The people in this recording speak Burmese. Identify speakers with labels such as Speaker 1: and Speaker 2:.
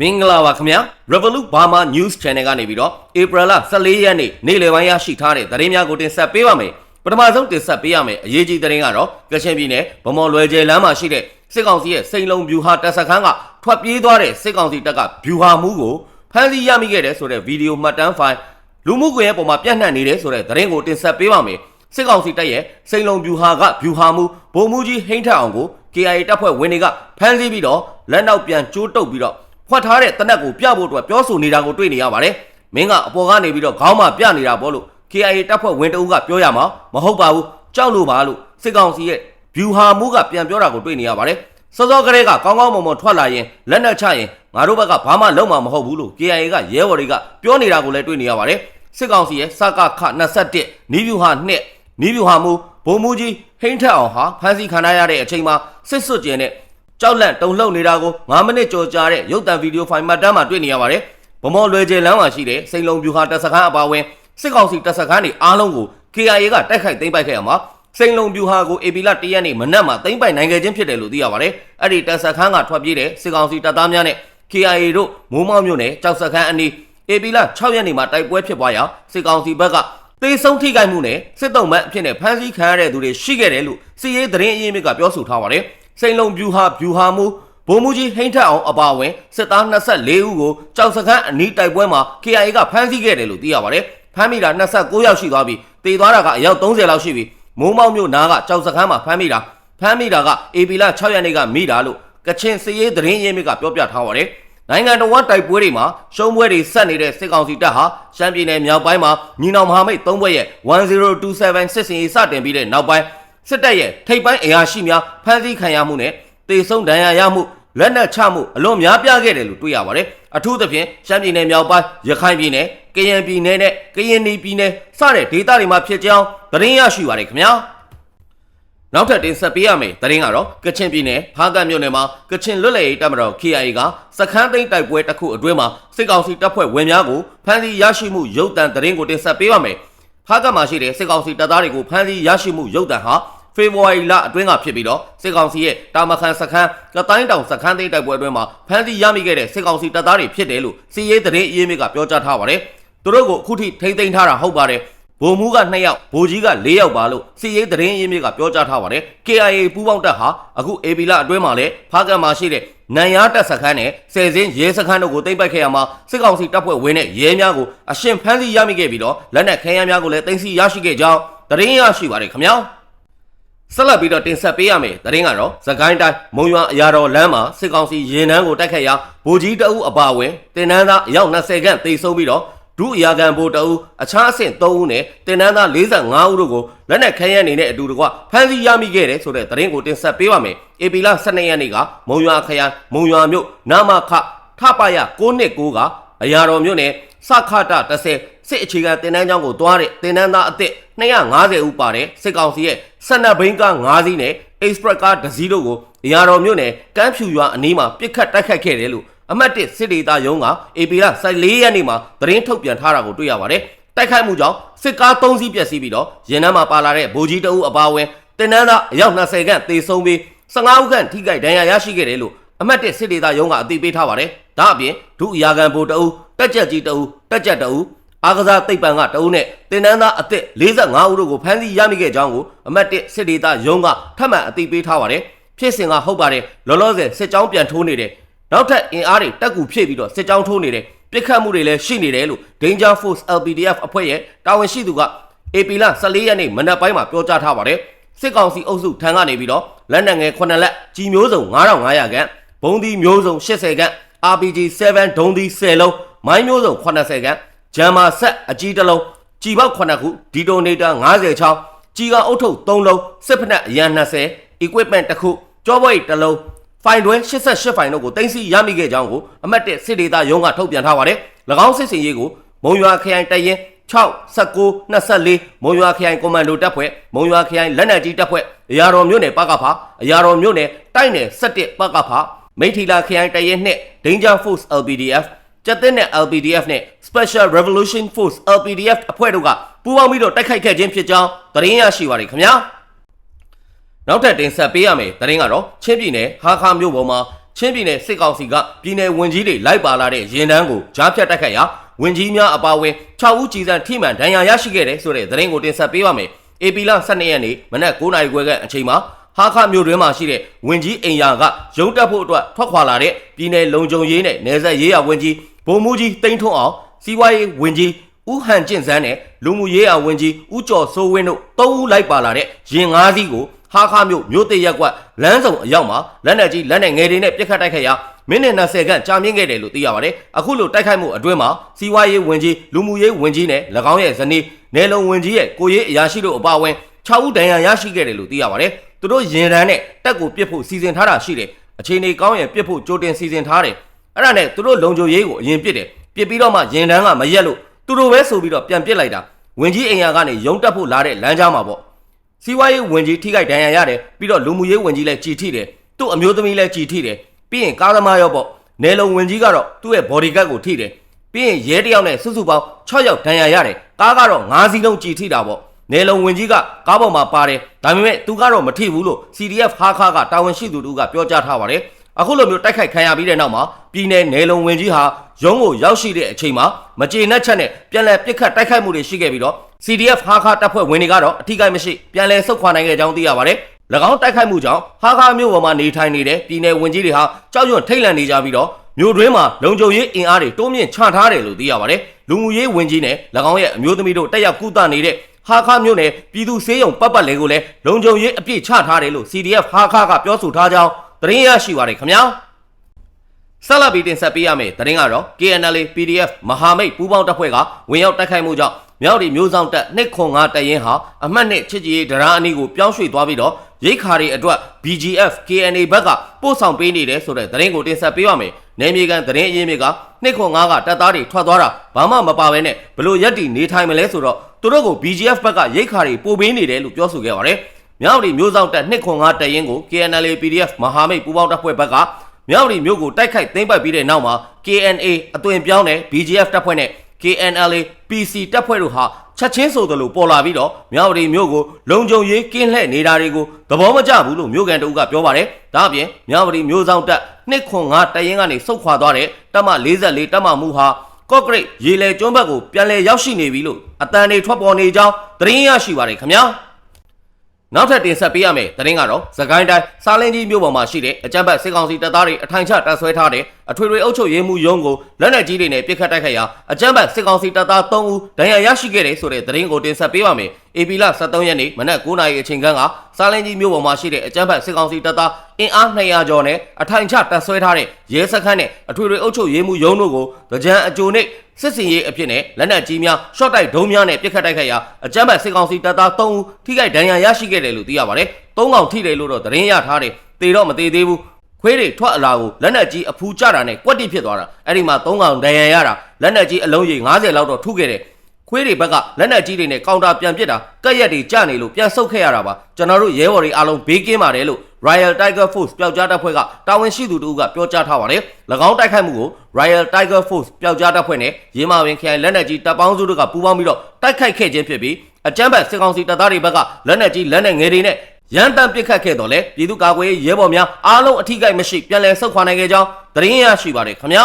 Speaker 1: မင်္ဂလာပါခင်ဗျာ Revolut Burma News Channel ကနေပြီးတော့ April 14ရက်နေ့နေ့လယ်ပိုင်းရရှိထားတဲ့သတင်းများကိုတင်ဆက်ပေးပါမယ်ပထမဆုံးတင်ဆက်ပေးရမယ်အရေးကြီးသတင်းကတော့ကချင်ပြည်နယ်ဗမော်လွယ်ကျယ်လမ်းမှာရှိတဲ့စစ်ကောင်စီရဲ့စိန်လုံဗျူဟာတပ်စခန်းကထွက်ပြေးသွားတဲ့စစ်ကောင်စီတပ်ကဗျူဟာမှုကိုဖမ်းဆီးရမိခဲ့တဲ့ဆိုတဲ့ဗီဒီယိုမှတ်တမ်းဖိုင်လူမှုကွန်ရက်ပေါ်မှာပြန့်နှံ့နေတဲ့ဆိုတဲ့သတင်းကိုတင်ဆက်ပေးပါမယ်စစ်ကောင်စီတပ်ရဲ့စိန်လုံဗျူဟာကဗျူဟာမှုဗိုလ်မှူးကြီးဟိန်းထက်အောင်ကို KIA တပ်ဖွဲ့ဝင်တွေကဖမ်းဆီးပြီးတော့လက်နောက်ပြန်ကျိုးတုပ်ပြီးတော့ ဖွက်ထားတဲ့တနက်ကိုပြဖို့အတွက်ပြောဆိုနေတာကိုတွေ့နေရပါတယ်။မင်းကအပေါ်ကနေပြီးတော့ခေါင်းမှာပြနေတာပေါ့လို့ KIA တပ်ဖွဲ့ဝင်တအုပ်ကပြောရမှာမဟုတ်ပါဘူး။ကြောက်လို့ပါလို့စစ်ကောင်စီရဲ့ view ဟာမှုကပြန်ပြောတာကိုတွေ့နေရပါတယ်။စောစောကလေးကကောင်းကောင်းမွန်မွန်ထွက်လာရင်လက်နက်ချရင်ငါတို့ဘက်ကဘာမှလုံးမှာမဟုတ်ဘူးလို့ KIA ကရဲဘော်တွေကပြောနေတာကိုလည်းတွေ့နေရပါတယ်။စစ်ကောင်စီရဲ့စကခ21နီး view ဟာ2နီး view ဟာမှုဘုံမူကြီးဟိန်းထက်အောင်ဟာဖမ်းဆီးခံရတဲ့အချိန်မှာစစ်စွတ်ကျင်တဲ့ ကြောက်လန့်တုံလှုပ်နေတာကို9မိနစ်ကြော်ကြာတဲ့ရုပ်သံဗီဒီယိုဖိုင်မှတ်တမ်းမှာတွေ့နေရပါတယ်။ဗမော်လွယ်ကျယ်လမ်းမှာရှိတဲ့စိန်လုံပြူဟာတပ်စခန်းအပါအဝင်စစ်ကောင်စီတပ်စခန်းတွေအားလုံးကို KIA ကတိုက်ခိုက်သိမ်းပိုက်ခဲ့ရမှာစိန်လုံပြူဟာကို AP လ1ရက်နေ့မနက်မှာသိမ်းပိုက်နိုင်ခဲ့ခြင်းဖြစ်တယ်လို့သိရပါတယ်။အဲ့ဒီတပ်စခန်းကထွက်ပြေးတဲ့စစ်ကောင်စီတပ်သားများနဲ့ KIA တို့မိုးမောက်မြို့နယ်ကြောက်စခန်းအနီး AP လ6ရက်နေ့မှာတိုက်ပွဲဖြစ်ပွားရာစစ်ကောင်စီဘက်ကသေဆုံးထိခိုက်မှုနဲ့စစ်တုံးမတ်အဖြစ်နဲ့ဖမ်းဆီးခံရတဲ့သူတွေရှိခဲ့တယ်လို့စီရေးသတင်းအရင်းမြစ်ကပြောဆိုထားပါတယ်။ စိန်လုံပြူဟာပြူဟာမှုဗိုလ်မှူးကြီးဟိန်းထက်အောင်အပါအဝင်စစ်သား24ဦးကိုကြောက်စခန်းအနီးတိုက်ပွဲမှာ KIA ကဖမ်းဆီးခဲ့တယ်လို့သိရပါတယ်။ဖမ်းမိတာ29ယောက်ရှိသွားပြီ။တေသွားတာကအယောက်30လောက်ရှိပြီ။မိုးမောက်မြို့နားကကြောက်စခန်းမှာဖမ်းမိတာဖမ်းမိတာက AP လ6ရက်နေ့ကမိတာလို့ကချင်စီရေးသတင်းရင်းမြစ်ကပြောပြထားပါတယ်။နိုင်ငံတော်ဝန်တိုက်ပွဲတွေမှာရှုံးပွဲတွေဆက်နေတဲ့စစ်ကောင်စီတပ်ဟာရှမ်းပြည်နယ်မြောက်ပိုင်းမှာညီနောင်မဟာမိတ်၃ဘွဲ့ရဲ့1027စစ်စင်ရေးစတင်ပြီးတဲ့နောက်ပိုင်း စစ်တပ်ရဲ့ထိပ်ပိုင်းအရာရှိများဖမ်းဆီးခံရမှုနဲ့တေဆုံးဒဏ်ရာရမှုလက်နက်ချမှုအလွန်များပြားခဲ့တယ်လို့တွေ့ရပါတယ်။အထူးသဖြင့်ရှမ်းပြည်နယ်မြောက်ပိုင်းရခိုင်ပြည်နယ်ကရင်ပြည်နယ်နဲ့ကရင်ပြည်နယ်စတဲ့ဒေသတွေမှာဖြစ်ကြောင်းသတင်းရရှိပါတယ်ခင်ဗျာ။နောက်ထပ်တင်ဆက်ပေးရမယ်တရင်ကတော့ကချင်ပြည်နယ်ဖားကတ်မြို့နယ်မှာကချင်လွတ်လပ်ရေးတပ်မတော် KIA ကစခန်းသိမ်းတိုက်ပွဲတစ်ခုအတွင်းမှာစစ်ကောင်စီတပ်ဖွဲ့ဝင်များကိုဖမ်းဆီးရရှိမှုရုပ်တံတရင်ကိုတင်ဆက်ပေးပါမယ်ဖားကတ်မှာရှိတဲ့စစ်ကောင်စီတပ်သားတွေကိုဖမ်းဆီးရရှိမှုရုပ်တံဟာ ဖေဖော်ဝါရီလအတွင်းကဖြစ်ပြီးတော့စစ်ကောင်စီရဲ့တာမခန်စခန်းကတိုင်းတောင်စခန်းသိမ်းတိုက်ပွဲအတွင်းမှာဖမ်းဆီးရမိခဲ့တဲ့စစ်ကောင်စီတပ်သားတွေဖြစ်တယ်လို့စီရေးတရင်အရေးမြစ်ကပြောကြားထားပါတယ်သူတို့ကိုအခုထိထိမ့်သိမ်းထားတာဟုတ်ပါတယ်ဗိုလ်မှူးက2ယောက်ဗိုလ်ကြီးက4ယောက်ပါလို့စီရေးသတင်းရင်းမြစ်ကပြောကြားထားပါတယ် KIA ပူးပေါင်းတပ်ဟာအခု AB လအတွင်းမှာလည်းဖားကတ်မှာရှိတဲ့နန်ရတပ်စခန်းနဲ့ဆယ်စင်းရဲစခန်းတို့ကိုတိမ့်ပိုက်ခဲ့ရမှာစစ်ကောင်စီတပ်ဖွဲ့ဝင်တဲ့ရဲများကိုအရှင်ဖမ်းဆီးရမိခဲ့ပြီးတော့လက်နက်ခဲယမ်းများကိုလည်းတင်စီရရှိခဲ့ကြောင်းသတင်းရရှိပါတယ်ခင်ဗျာ ဆက်လက်ပြီးတော့တင်ဆက်ပေးရမယ်သတင်းကတော့သကိုင်းတိုင်းမုံရွာအရာတော်လမ်းမှာစစ်ကောင်စီရင်နှန်းကိုတိုက်ခတ်ရာဗိုလ်ကြီးတအုပ်အပါအဝင်တင်နန်းသားအယောက်20ခန့်တေဆုံးပြီးတော့ဒုအရာခံဗိုလ်တအုပ်အခြားအဆင့်3ဦးနဲ့တင်နန်းသား45ဦးတို့ကိုလက်နက်ခဲယမ်းနေတဲ့အတူတကွဖမ်းဆီးရမိခဲ့တဲ့ဆိုတဲ့သတင်းကိုတင်ဆက်ပေးပါမယ်။ AP လ12ရက်နေ့ကမုံရွာခရိုင်မုံရွာမြို့နာမခထပရ929ကအရာတော်မြို့နယ် စခတာ30စစ်အခြေခံတင်နန်းကျောင်းကိုတွားတဲ့တင်နန်းသားအသစ်250ဦးပါတဲ့စစ်ကောင်စီရဲ့12ဘိန်းကား5စီးနဲ့ Express ကားတစ်စီးတို့ကိုအရာတော်မြို့နယ်ကမ်းဖြူရွာအနီးမှာပစ်ခတ်တိုက်ခတ်ခဲ့တယ်လို့အမတ်1စစ်ဒေသရုံးက AP လ14ရက်နေ့မှာသတင်းထုတ်ပြန်ထားတာကိုတွေ့ရပါတယ်။တိုက်ခိုက်မှုကြောင့်စစ်ကား3စီးပျက်စီးပြီးတော့ရင်နှမ်းမှာပါလာတဲ့ဗိုလ်ကြီးတအုပ်အပါအဝင်တင်နန်းသားအယောက်20ခန့်သေဆုံးပြီး15ဦးခန့်ထိခိုက်ဒဏ်ရာရရှိခဲ့တယ်လို့အမတ်1စစ်ဒေသရုံးကအသိပေးထားပါတယ်။ဒါအပြင်ဒုအရာခံဗိုလ်တအုပ် တက်ကြက်ကြီးတအုပ်တက်ကြက်တအုပ်အာကစားသိပ္ပံကတအုပ်နဲ့တင်နန်းသားအသက်45ဦးတို့ကိုဖမ်းဆီးရမိခဲ့ကြောင်းကိုအမတ်1စစ်ဒေသရုံးကထပ်မံအသိပေးထားပါတယ်။ဖြစ်စဉ်ကဟုတ်ပါတယ်လောလောဆယ်စစ်ကြောင်းပြန်ထိုးနေတယ်နောက်ထပ်အင်အားတွေတက်ကူဖြည့်ပြီးတော့စစ်ကြောင်းထိုးနေတယ်ပြစ်ခတ်မှုတွေလည်းရှိနေတယ်လို့ Danger Force LPDF အဖွဲ့ရဲ့တာဝန်ရှိသူက AP လ14ရက်နေ့မနက်ပိုင်းမှာပြောကြားထားပါတယ်စစ်ကောင်စီအုပ်စုထံကနေပြီးတော့လက်နက်ငယ်9လက်ကြီးမျိုးစုံ9500ခန့်ဘုံဒီမျိုးစုံ80ခန့် RPG 7ဒုံးဒီ10လုံး မိုင်းမျိုးစုံ80ခန့်ဂျမ်မာဆက်အကြီးတစ်လုံးကြီးပေါက်9ခုဒီတိုနေတာ90ချောင်းကြီးကအုတ်ထုပ်3လုံးစစ်ဖက်နှက်အရန်20 equipment တစ်ခုကြောပွဲတစ်လုံးဖိုင်တွဲ88ဖိုင်တို့ကိုတင်စီရမိခဲ့ကြောင်းကိုအမတ်1စစ်ဒေသရုံးကထုတ်ပြန်ထားပါတယ်။၎င်းစစ်စင်ရေးကိုမုံရွာခရိုင်တရင်6 19 24မုံရွာခရိုင်ကွန်မန်ဒိုတပ်ဖွဲ့မုံရွာခရိုင်လက်နက်ကြီးတပ်ဖွဲ့အရာတော်မြို့နယ်ပကဖအရာတော်မြို့နယ်တိုက်နယ်17ပကဖမိထီလာခရိုင်တရင်နှင့် Danger Force LPDF ကျက်တဲ့နဲ့ LPDF နဲ့ Special Revolution Force LPDF အဖွဲ့တို့ကပူးပေါင်းပြီးတော့တိုက်ခိုက်ခဲ့ခြင်းဖြစ်ကြောင်းသတင်းရရှိပါရခင်ဗျာ။နောက်ထပ်တင်ဆက်ပေးရမယ်သတင်းကတော့ချင်းပြည်နယ်ဟာခါမြို့ပေါ်မှာချင်းပြည်နယ်စစ်ကောင်စီကပြည်နယ်ဝင်ကြီးတွေလိုက်ပါလာတဲ့ရင်တန်းကိုကြားဖြတ်တိုက်ခိုက်ရာဝင်ကြီးများအပါအဝင်6ဦးကြီးစံထိမှန်ဒဏ်ရာရရှိခဲ့တဲ့ဆိုတဲ့သတင်းကိုတင်ဆက်ပေးပါမယ်။ AP လ12ရက်နေ့မနက်9:00နာရီခွဲကအချိန်မှာဟာခမြို့တွင်းမှာရှိတဲ့ဝင်ကြီးအိမ်ယာကရုံးတက်ဖို့အတွက်ထွက်ခွာလာတဲ့ပြည်နယ်လုံခြုံရေးနဲ့နယ်စပ်ရေးရာဝင်ကြီး ဗိုလ်မှူးကြီးတိန်းထွန်းအောင်စီးပွားရေးဝင်ကြီးဦးဟန်ကျင့်စန်းနဲ့လူမှုရေးရာဝန်ကြီးဦးကျော်စိုးဝင်းတို့သုံးဦးလိုက်ပါလာတဲ့ရင်ငါးစီးကိုဟာခမြို့မြို့တရက်ကွက်လမ်းဆောင်အရောက်မှာလက်နက်ကြီးလက်နက်ငယ်တွေနဲ့ပြစ်ခတ်တိုက်ခိုက်ရာမိနစ်20ခန့်ကြာမြင့်ခဲ့တယ်လို့သိရပါတယ်။အခုလိုတိုက်ခိုက်မှုအတွင်းမှာစီးပွားရေးဝန်ကြီးလူမှုရေးဝန်ကြီးနဲ့၎င်းရဲ့ဇနီးနယ်လုံဝန်ကြီးရဲ့ကိုရေးအရာရှိတို့အပါအဝင်6ဦးဒဏ်ရာရရှိခဲ့တယ်လို့သိရပါတယ်။သူတို့ရင်ရန်နဲ့တက်ကိုပြစ်ဖို့စီစဉ်ထားတာရှိတယ်။အခြေအနေကောင်းရင်ပြစ်ဖို့ကြိုတင်စီစဉ်ထားတယ်။ အဲ့ဒါနဲ့သူတို့လုံခြုံရေးကိုအရင်ပြစ်တယ်။ပြစ်ပြီးတော့မှရင်တန်းကမရက်လို့သူတို့ပဲဆိုပြီးတော့ပြန်ပြစ်လိုက်တာ။ဝင်ကြီးအိမ်ယာကနေရုံတက်ဖို့လာတဲ့လမ်းကြားမှာပေါ့။စီးပွားရေးဝင်ကြီးထိခိုက်ဒဏ်ရာရတယ်ပြီးတော့လူမှုရေးဝင်ကြီးလည်းကြည်ထိတယ်။သူ့အမျိုးသမီးလည်းကြည်ထိတယ်။ပြီးရင်ကားသမားရောပေါ့။နယ်လုံဝင်ကြီးကတော့သူ့ရဲ့ body guard ကိုထိတယ်။ပြီးရင်ရဲတယောက်နဲ့စုစုပေါင်း6ယောက်ဒဏ်ရာရတယ်။ကားကတော့9စီးလုံးကြည်ထိတာပေါ့။နယ်လုံဝင်ကြီးကကားပေါ်မှာပါတယ်ဒါပေမဲ့သူကတော့မထိဘူးလို့ CDF ဟာခါကတာဝန်ရှိသူတို့ကပြောကြားထားပါတယ် အခုလိုမျိုးတိုက်ခိုက်ခံရပြီးတဲ့နောက်မှာပြည်내နယ်လုံဝင်ကြီးဟာရုံးကိုရောက်ရှိတဲ့အချိန်မှာမကြေနပ်ချက်နဲ့ပြန်လည်ပစ်ခတ်တိုက်ခိုက်မှုတွေရှိခဲ့ပြီးတော့ CDF ဟာခါတပ်ဖွဲ့ဝင်တွေကတော့အထူးကိမရှိပြန်လည်ဆုတ်ခွာနိုင်ခဲ့ကြောင်းသိရပါတယ်၎င်းတိုက်ခိုက်မှုကြောင့်ဟာခါမြို့ပေါ်မှာနေထိုင်နေတဲ့ပြည်내ဝင်ကြီးတွေဟာကြောက်ရွံ့ထိတ်လန့်နေကြပြီးတော့မြို့တွင်းမှာလုံခြုံရေးအင်အားတွေတိုးမြင့်ချထားတယ်လို့သိရပါတယ်လူမှုရေးဝင်ကြီးနဲ့၎င်းရဲ့အမျိုးသမီးတို့တက်ရောက်ကုသနေတဲ့ဟာခါမြို့နယ်ပြည်သူစေးရုံပတ်ပတ်လေကိုလည်းလုံခြုံရေးအပြည့်ချထားတယ်လို့ CDF ဟာခါကပြောဆိုထားကြောင်း သတင်းရရှိပါတယ်ခင်ဗျာဆက်လက်ပြီးတင်ဆက်ပေးရမယ့်သတင်းကတော့ KNL PDF မဟာမိတ်ပူးပေါင်းတပ်ဖွဲ့ကဝင်ရောက်တိုက်ခိုက်မှုကြောင့်မြောက်ဒီမျိုးဆောင်တပ်205တပ်ရင်းဟာအမှတ်နဲ့ချစ်ကြည်ရေးဒရာအနီးကိုပြောင်းရွှေ့သွားပြီးတော့ရိတ်ခါတွေအတွက် BGF KNA ဘက်ကပို့ဆောင်ပေးနေတယ်ဆိုတဲ့သတင်းကိုတင်ဆက်ပေးရမယ်။နယ်မြေကန်သတင်းအရင်းမြစ်က205ကတပ်သားတွေထွက်သွားတာဘာမှမပါဘဲနဲ့ဘလို့ရက်တီနေထိုင်မလဲဆိုတော့သူတို့ကို BGF ဘက်ကရိတ်ခါတွေပို့ပေးနေတယ်လို့ပြောဆိုခဲ့ပါတယ်။ မြောက်ဒီမျိုးဆောင်တပ်205တပ်ရင်းကို KNL PDF မဟာမိတ်ပူးပေါင်းတပ်ဖွဲ့ဘက်ကမြောက်ဒီမြို့ကိုတိုက်ခိုက်သိမ်းပိုက်ပြီးတဲ့နောက်မှာ KNA အသွင်ပြောင်းတဲ့ BGF တပ်ဖွဲ့နဲ့ KNLA PC တပ်ဖွဲ့တို့ဟာချက်ချင်းဆိုသလိုပေါ်လာပြီးတော့မြောက်ဒီမြို့ကိုလုံခြုံရေးကင်းလှည့်နေတာတွေကိုသဘောမကျဘူးလို့မြို့ကန်တအုပ်ကပြောပါတယ်။ဒါအပြင်မြောက်ဒီမြို့ဆောင်တပ်205တရင်ကနေစုတ်ခွာသွားတဲ့တပ်မ44တပ်မမှုဟာကော့ဂရိတ်ရေလေကျွန်းဘက်ကိုပြန်လည်ရောက်ရှိနေပြီလို့အတန်တွေထွက်ပေါ်နေကြောင်းသတင်းရရှိပါတယ်ခင်ဗျာ။ နောက်ထပ်တင်ဆက်ပေးရမယ့်သတင်းကတော့သခိုင်းတိုင်းစားလင်းကြီးမြို့ပေါ်မှာရှိတဲ့အကြမ်းဖက်စစ်ကောင်စီတပ်သားတွေအထိုင်ချတပ်ဆွဲထားတဲ့အထွေထွေအုပ်ချုပ်ရေးမှူးရုံးကိုလက်နက်ကြီးတွေနဲ့ပစ်ခတ်တိုက်ခိုက်ရာအကြမ်းဖက်စစ်ကောင်စီတပ်သား3ဦးဒဏ်ရာရရှိခဲ့တဲ့ဆိုတဲ့သတင်းကိုတင်ဆက်ပေးပါမယ်။ AP လ23ရက်နေ့မနက်9:00နာရီအချိန်ခန့်ကစားလင်းကြီးမြို့ပေါ်မှာရှိတဲ့အကြမ်းဖက်စစ်ကောင်စီတပ်သားအင်အား200ကျော်နဲ့အထိုင်ချတပ်ဆွဲထားတဲ့ရဲစခန်းနဲ့အထွေထွေအုပ်ချုပ်ရေးမှူးရုံးတို့ကိုကြံအကြိုနဲ့ စစ်စင်ရေးအဖြစ်နဲ့လက်နက်ကြီးများရှော့တိုက်ဒုံးများနဲ့ပစ်ခတ်တိုက်ခိုက်ရာအကြမ်းဖက်စစ်ကောင်စီတပ်သား3ဦးထိခိုက်ဒဏ်ရာရရှိခဲ့တယ်လို့သိရပါတယ်။၃កောင်ထိတယ်လို့တော့သတင်းရထားတယ်။တေတော့မသေးသေးဘူး။ခွေးတွေထွက်အလာကိုလက်နက်ကြီးအဖူးကျတာနဲ့ကွက်တိဖြစ်သွားတာ။အဲ့ဒီမှာ၃កောင်ဒဏ်ရာရတာလက်နက်ကြီးအလုံးကြီး90လောက်တော့ထုခဲ့တယ်။ခွေးတွေဘက်ကလက်နက်ကြီးတွေနဲ့ကောင်တာပြန်ပစ်တာကက်ရက်တွေကျနေလို့ပြန်ဆုတ်ခဲ့ရတာပါကျွန်တော်တို့ရဲဘော်တွေအားလုံးဘေးကင်းပါတယ်လို့ Royal Tiger Force ပျောက်ကြားတပ်ဖွဲ့ကတာဝန်ရှိသူတို့ကပြောကြားထားပါတယ်၎င်းတိုက်ခိုက်မှုကို Royal Tiger Force ပျောက်ကြားတပ်ဖွဲ့နဲ့ရေမာဝင်ခရိုင်လက်နက်ကြီးတပ်ပေါင်းစုတို့ကပူးပေါင်းပြီးတော့တိုက်ခိုက်ခဲ့ခြင်းဖြစ်ပြီးအကြမ်းဖက်စစ်ကောင်စီတပ်သားတွေဘက်ကလက်နက်ကြီးလက်နက်ငယ်တွေနဲ့ရန်တမ်းပစ်ခတ်ခဲ့တော့လေပြည်သူ့ကာကွယ်ရေးရဲဘော်များအားလုံးအထိကိမရှိပြန်လည်ဆုတ်ခွာနိုင်ခဲ့ကြောင်းသတင်းရရှိပါတယ်ခင်ဗျာ